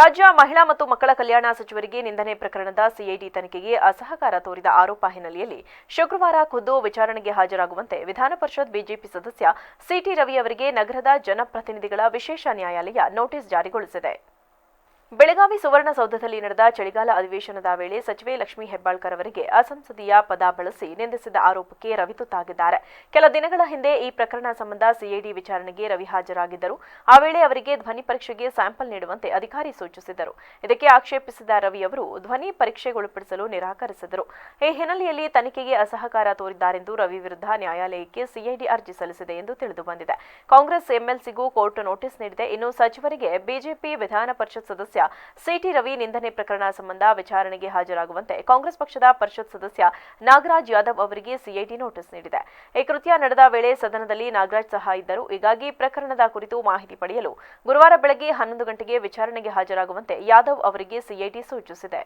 ರಾಜ್ಯ ಮಹಿಳಾ ಮತ್ತು ಮಕ್ಕಳ ಕಲ್ಯಾಣ ಸಚಿವರಿಗೆ ನಿಂದನೆ ಪ್ರಕರಣದ ಸಿಐಡಿ ತನಿಖೆಗೆ ಅಸಹಕಾರ ತೋರಿದ ಆರೋಪ ಹಿನ್ನೆಲೆಯಲ್ಲಿ ಶುಕ್ರವಾರ ಖುದ್ದು ವಿಚಾರಣೆಗೆ ಹಾಜರಾಗುವಂತೆ ವಿಧಾನ ಪರಿಷತ್ ಬಿಜೆಪಿ ಸದಸ್ಯ ಸಿಟಿ ರವಿ ಅವರಿಗೆ ನಗರದ ಜನಪ್ರತಿನಿಧಿಗಳ ವಿಶೇಷ ನ್ಯಾಯಾಲಯ ನೋಟಿಸ್ ಜಾರಿಗೊಳಿಸಿದೆ. ಬೆಳಗಾವಿ ಸುವರ್ಣಸೌಧದಲ್ಲಿ ನಡೆದ ಚಳಿಗಾಲ ಅಧಿವೇಶನದ ವೇಳೆ ಸಚಿವೆ ಲಕ್ಷ್ಮೀ ಹೆಬ್ಬಾಳ್ಕರ್ ಅವರಿಗೆ ಅಸಂಸದೀಯ ಪದ ಬಳಸಿ ನಿಂದಿಸಿದ ಆರೋಪಕ್ಕೆ ರವಿ ತುತ್ತಾಗಿದ್ದಾರೆ. ಕೆಲ ದಿನಗಳ ಹಿಂದೆ ಈ ಪ್ರಕರಣ ಸಂಬಂಧ ಸಿಐಡಿ ವಿಚಾರಣೆಗೆ ರವಿ ಹಾಜರಾಗಿದ್ದರು. ಆ ವೇಳೆ ಅವರಿಗೆ ಧ್ವನಿ ಪರೀಕ್ಷೆಗೆ ಸ್ಯಾಂಪಲ್ ನೀಡುವಂತೆ ಅಧಿಕಾರಿ ಸೂಚಿಸಿದರು. ಇದಕ್ಕೆ ಆಕ್ಷೇಪಿಸಿದ ರವಿ ಅವರು ಧ್ವನಿ ಪರೀಕ್ಷೆಗೊಳಪಡಿಸಲು ನಿರಾಕರಿಸಿದರು. ಈ ಹಿನ್ನೆಲೆಯಲ್ಲಿ ತನಿಖೆಗೆ ಅಸಹಕಾರ ತೋರಿದ್ದಾರೆಂದು ರವಿ ವಿರುದ್ಧ ನ್ಯಾಯಾಲಯಕ್ಕೆ ಸಿಐಡಿ ಅರ್ಜಿ ಸಲ್ಲಿಸಿದೆ ಎಂದು ತಿಳಿದು ಬಂದಿದೆ ಕಾಂಗ್ರೆಸ್ ಎಂಎಲ್ಸಿಗೂ ಕೋರ್ಟ್ ನೋಟಿಸ್ ನೀಡಿದೆ. ಇನ್ನು ಸಚಿವರಿಗೆ ಬಿಜೆಪಿ ವಿಧಾನ ಪರಿಷತ್ ಸದಸ್ಯ ಸಿಟಿ ರವಿ ನಿಂದನೆ ಪ್ರಕರಣ ಸಂಬಂಧ ವಿಚಾರಣೆಗೆ ಹಾಜರಾಗುವಂತೆ ಕಾಂಗ್ರೆಸ್ ಪಕ್ಷದ ಪರಿಷತ್ ಸದಸ್ಯ ನಾಗರಾಜ್ ಯಾದವ್ ಅವರಿಗೆ ಸಿಐಟಿ ನೋಟಿಸ್ ನೀಡಿದೆ. ಈ ಕೃತ್ಯ ನಡೆದ ವೇಳೆ ಸದನದಲ್ಲಿ ನಾಗರಾಜ್ ಸಹ ಇದ್ದರು. ಹೀಗಾಗಿ ಪ್ರಕರಣದ ಕುರಿತು ಮಾಹಿತಿ ಪಡೆಯಲು ಗುರುವಾರ ಬೆಳಗ್ಗೆ ಹನ್ನೊಂದು ಗಂಟೆಗೆ ವಿಚಾರಣೆಗೆ ಹಾಜರಾಗುವಂತೆ ಯಾದವ್ ಅವರಿಗೆ ಸಿಐಟಿ ಸೂಚಿಸಿದೆ.